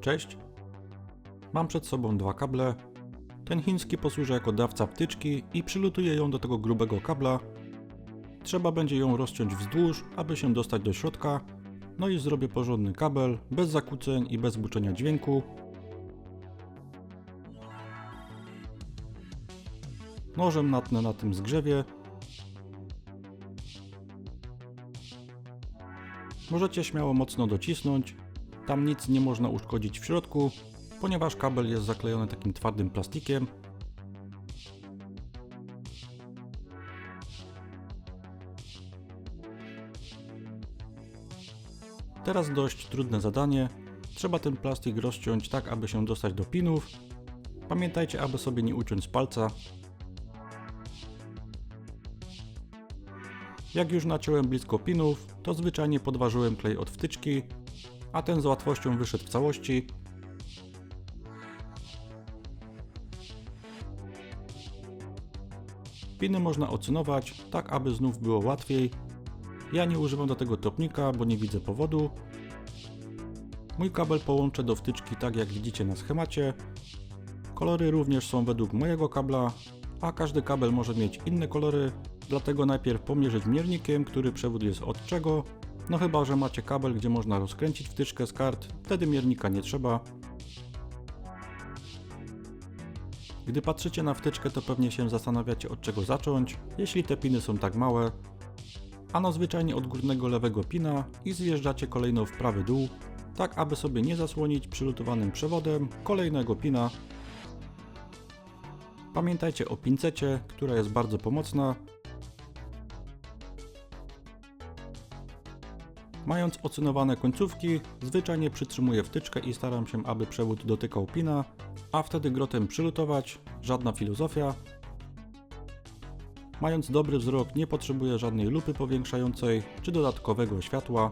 Cześć. Mam przed sobą dwa kable. Ten chiński posłuży jako dawca wtyczki i przylutuję ją do tego grubego kabla. Trzeba będzie ją rozciąć wzdłuż, aby się dostać do środka. No i zrobię porządny kabel, bez zakłóceń i bez buczenia dźwięku. Nożem natnę na tym zgrzewie. Możecie śmiało mocno docisnąć. Tam nic nie można uszkodzić w środku, ponieważ kabel jest zaklejony takim twardym plastikiem. Teraz dość trudne zadanie. Trzeba ten plastik rozciąć tak, aby się dostać do pinów. Pamiętajcie, aby sobie nie uciąć z palca. Jak już naciąłem blisko pinów, to zwyczajnie podważyłem klej od wtyczki, a ten z łatwością wyszedł w całości. Piny można ocynować, tak aby znów było łatwiej. Ja nie używam do tego topnika, bo nie widzę powodu. Mój kabel połączę do wtyczki tak jak widzicie na schemacie. Kolory również są według mojego kabla, a każdy kabel może mieć inne kolory, dlatego najpierw pomierzyć miernikiem, który przewód jest od czego. No chyba, że macie kabel, gdzie można rozkręcić wtyczkę z kart, wtedy miernika nie trzeba. Gdy patrzycie na wtyczkę, to pewnie się zastanawiacie od czego zacząć, jeśli te piny są tak małe. Ano zwyczajnie od górnego lewego pina i zjeżdżacie kolejno w prawy dół, tak aby sobie nie zasłonić przylutowanym przewodem kolejnego pina. Pamiętajcie o pincecie, która jest bardzo pomocna. Mając ocynowane końcówki, zwyczajnie przytrzymuję wtyczkę i staram się, aby przewód dotykał pina, a wtedy grotem przylutować, żadna filozofia. Mając dobry wzrok, nie potrzebuję żadnej lupy powiększającej czy dodatkowego światła.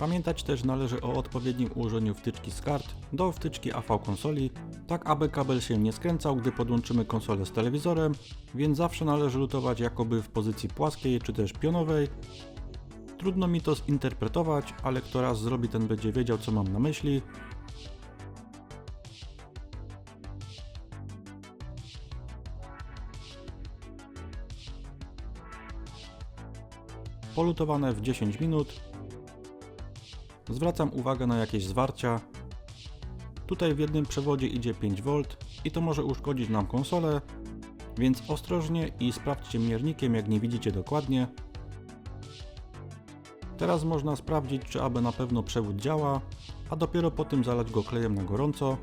Pamiętać też należy o odpowiednim ułożeniu wtyczki z kart do wtyczki AV konsoli, tak aby kabel się nie skręcał, gdy podłączymy konsolę z telewizorem, więc zawsze należy lutować jakoby w pozycji płaskiej czy też pionowej. Trudno mi to zinterpretować, ale kto raz zrobi ten będzie wiedział co mam na myśli. Polutowane w 10 minut. Zwracam uwagę na jakieś zwarcia. Tutaj w jednym przewodzie idzie 5V i to może uszkodzić nam konsolę, więc ostrożnie i sprawdźcie miernikiem jak nie widzicie dokładnie. Teraz można sprawdzić czy aby na pewno przewód działa, a dopiero po tym zalać go klejem na gorąco.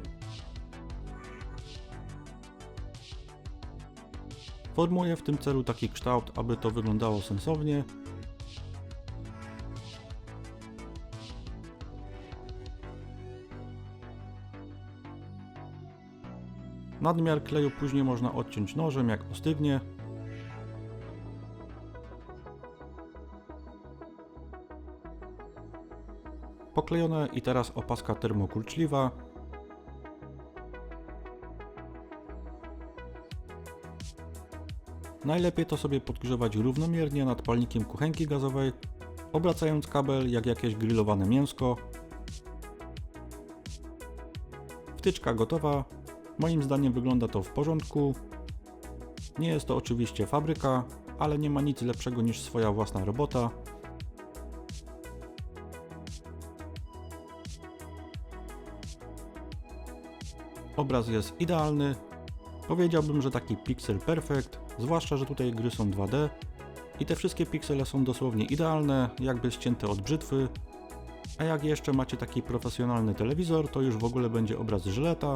Formuję w tym celu taki kształt, aby to wyglądało sensownie. Nadmiar kleju później można odciąć nożem, jak ostygnie. Poklejone i teraz opaska termokurczliwa. Najlepiej to sobie podgrzewać równomiernie nad palnikiem kuchenki gazowej, obracając kabel jak jakieś grillowane mięsko. Wtyczka gotowa, Moim zdaniem wygląda to w porządku. Nie jest to oczywiście fabryka, ale nie ma nic lepszego niż swoja własna robota. Obraz jest idealny. Powiedziałbym, że taki pixel perfect, zwłaszcza, że tutaj gry są 2D i te wszystkie piksele są dosłownie idealne, jakby ścięte od brzytwy. A jak jeszcze macie taki profesjonalny telewizor, to już w ogóle będzie obraz żyleta,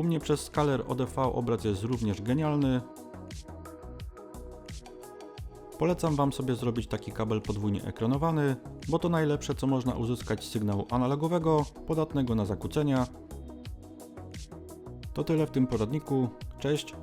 U mnie przez skaler ODV obraz jest również genialny. Polecam Wam sobie zrobić taki kabel podwójnie ekranowany, bo to najlepsze co można uzyskać z sygnału analogowego, podatnego na zakłócenia. To tyle w tym poradniku. Cześć!